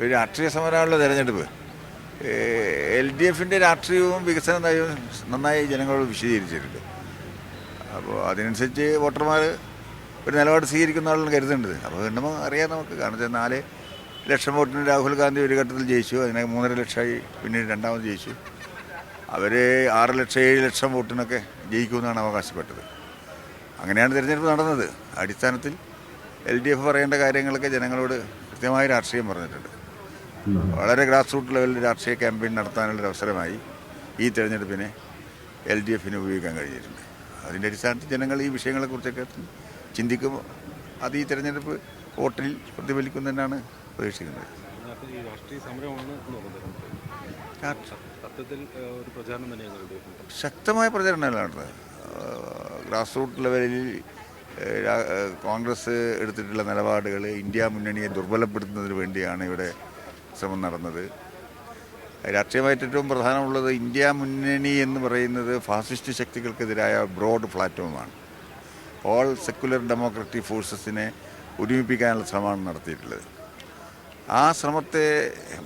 ഒരു രാഷ്ട്രീയ സമരമാണല്ലോ തെരഞ്ഞെടുപ്പ്. എൽ ഡി എഫിന്റെ രാഷ്ട്രീയവും വികസന നയവും നന്നായി ജനങ്ങളോട് വിശദീകരിച്ചിട്ടുണ്ട്. അപ്പോൾ അതിനനുസരിച്ച് വോട്ടർമാർ ഒരു നിലപാട് സ്വീകരിക്കുന്ന ആളാണ് കരുതേണ്ടത് അപ്പോൾ നമ്മൾ അറിയാം നമുക്ക്. കാരണം നാല് ലക്ഷം വോട്ടിന് രാഹുൽ ഗാന്ധി ഒരു ഘട്ടത്തിൽ ജയിച്ചു. അതിനെ മൂന്നര ലക്ഷമായി പിന്നീട് രണ്ടാമത് ജയിച്ചു. അവർ ആറ് ലക്ഷം ഏഴ് ലക്ഷം വോട്ടിനൊക്കെ ജയിക്കുമെന്നാണ് അവകാശപ്പെട്ടത്. അങ്ങനെയാണ് തിരഞ്ഞെടുപ്പ് നടന്നത്. അടിസ്ഥാനത്തിൽ എൽ ഡി എഫ് പറയേണ്ട കാര്യങ്ങളൊക്കെ ജനങ്ങളോട് കൃത്യമായ രാഷ്ട്രീയം പറഞ്ഞിട്ടുണ്ട്. വളരെ ഗ്രാസ് റൂട്ട് ലെവലിൽ രാഷ്ട്രീയ ക്യാമ്പയിൻ നടത്താനുള്ളൊരു അവസരമായി ഈ തെരഞ്ഞെടുപ്പിനെ എൽ ഡി എഫിന് ഉപയോഗിക്കാൻ കഴിഞ്ഞിട്ടുണ്ട്. അതിന്റെ അടിസ്ഥാനത്തിൽ ജനങ്ങൾ ഈ വിഷയങ്ങളെക്കുറിച്ചൊക്കെ ചിന്തിക്കുമ്പോൾ അത് ഈ തെരഞ്ഞെടുപ്പ് വോട്ടിൽ പ്രതിഫലിക്കുന്നതിനാണ് പ്രതീക്ഷിക്കുന്നത്. ശക്തമായ പ്രചരണമല്ലാണ് നടന്നത്. ഗ്രാസ് റൂട്ട് ലെവലിൽ കോൺഗ്രസ് എടുത്തിട്ടുള്ള നിലപാടുകൾ ഇന്ത്യ മുന്നണിയെ ദുർബലപ്പെടുത്തുന്നതിന് വേണ്ടിയാണ് ഇവിടെ ശ്രമം നടന്നത്. രാഷ്ട്രീയമായിട്ട് പ്രധാനമുള്ളത് ഇന്ത്യ മുന്നണി എന്ന് പറയുന്നത് ഫാസിസ്റ്റ് ശക്തികൾക്കെതിരായ ബ്രോഡ് പ്ലാറ്റ്ഫോമാണ് ഓൾ സെക്കുലർ ഡെമോക്രാറ്റിക് ഫോഴ്സസിനെ ഒരുമിപ്പിക്കാനുള്ള ശ്രമമാണ് നടത്തിയിട്ടുള്ളത്. ആ ശ്രമത്തെ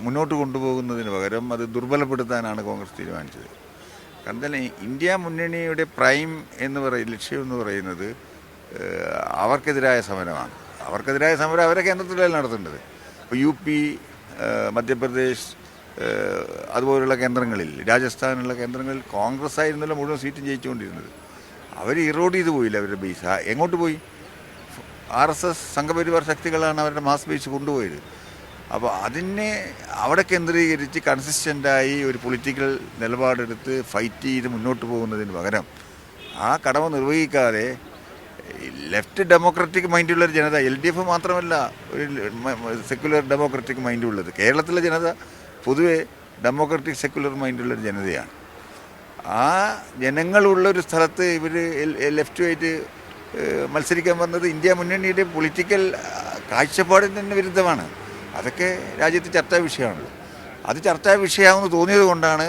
മുന്നോട്ട് കൊണ്ടുപോകുന്നതിന് പകരം അത് ദുർബലപ്പെടുത്താനാണ് കോൺഗ്രസ് തീരുമാനിച്ചത്. കാരണം ഇന്ത്യ മുന്നണിയുടെ പ്രൈം എന്ന് പറയുന്ന ലക്ഷ്യം എന്ന് പറയുന്നത് അവർക്കെതിരായ സമരമാണ്. അവർക്കെതിരായ സമരം അവരെ കേന്ദ്രത്തിലല്ല നടത്തേണ്ടത്? ഇപ്പോൾ യു പി മധ്യപ്രദേശ് അതുപോലുള്ള കേന്ദ്രങ്ങളിൽ രാജസ്ഥാനുള്ള കേന്ദ്രങ്ങളിൽ കോൺഗ്രസ് ആയിരുന്നല്ലോ മുഴുവൻ സീറ്റും ജയിച്ചുകൊണ്ടിരുന്നത്. അവർ ഇറോഡ് ചെയ്തു പോയില്ല അവരുടെ ബേസ് എങ്ങോട്ട് പോയി? ആർ എസ് എസ് സംഘപരിവാർ ശക്തികളാണ് അവരുടെ മാസ് ബേസ് കൊണ്ടുപോയത്. അപ്പോൾ അതിനെ അവിടെ കേന്ദ്രീകരിച്ച് കൺസിസ്റ്റന്റായി ഒരു പൊളിറ്റിക്കൽ നിലപാടെടുത്ത് ഫൈറ്റ് ചെയ്ത് മുന്നോട്ട് പോകുന്നതിന് പകരം ആ കടമ നിർവഹിക്കാതെ ലെഫ്റ്റ് ഡെമോക്രാറ്റിക് മൈൻഡുള്ള ഒരു ജനത എൽ ഡി എഫ് മാത്രമല്ല ഒരു സെക്കുലർ ഡെമോക്രാറ്റിക് മൈൻഡുള്ളത്. കേരളത്തിലെ ജനത പൊതുവെ ഡെമോക്രാറ്റിക് സെക്കുലർ മൈൻഡുള്ള ഒരു ജനതയാണ്. ആ ജനങ്ങളുള്ള ഒരു സ്ഥലത്ത് ഇവർ ലെഫ്റ്റ് വൈറ്റ് മത്സരിക്കാൻ വന്നത് ഇന്ത്യ മുന്നണിയുടെ പൊളിറ്റിക്കൽ കാഴ്ചപ്പാടിന് തന്നെ വിരുദ്ധമാണ്. അതൊക്കെ രാജ്യത്ത് ചർച്ചാ വിഷയമാണല്ലോ. അത് ചർച്ചാ വിഷയമാണെന്ന് തോന്നിയത് കൊണ്ടാണ്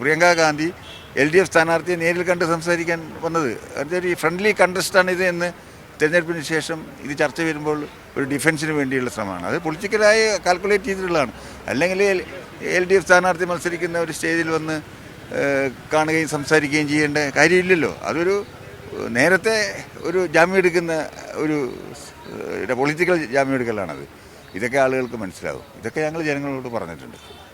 Priyanka Gandhi L D F സ്ഥാനാർത്ഥിയെ നേരിൽ കണ്ട് സംസാരിക്കാൻ വന്നത്. അതൊരു ഫ്രണ്ട്ലി കണ്ടസ്റ്റാണ് ഇത് എന്ന് തിരഞ്ഞെടുപ്പിന് ശേഷം ഇത് ചർച്ച വരുമ്പോൾ ഒരു ഡിഫൻസിന് വേണ്ടിയുള്ള ശ്രമമാണ്. അത് പൊളിറ്റിക്കലായി കാൽക്കുലേറ്റ് ചെയ്തിട്ടുള്ളതാണ്. അല്ലെങ്കിൽ എൽ ഡി എഫ് സ്ഥാനാർത്ഥി മത്സരിക്കുന്ന ഒരു സ്റ്റേജിൽ വന്ന് കാണുകയും സംസാരിക്കുകയും ചെയ്യേണ്ട കാര്യമില്ലല്ലോ. അതൊരു നേരത്തെ ഒരു ജാമ്യം എടുക്കുന്ന ഒരു പൊളിറ്റിക്കൽ ജാമ്യം എടുക്കലാണത്. ഇതൊക്കെ ആളുകൾക്ക് മനസ്സിലാവും. ഇതൊക്കെ ഞങ്ങൾ ജനങ്ങളോട് പറഞ്ഞിട്ടുണ്ട്.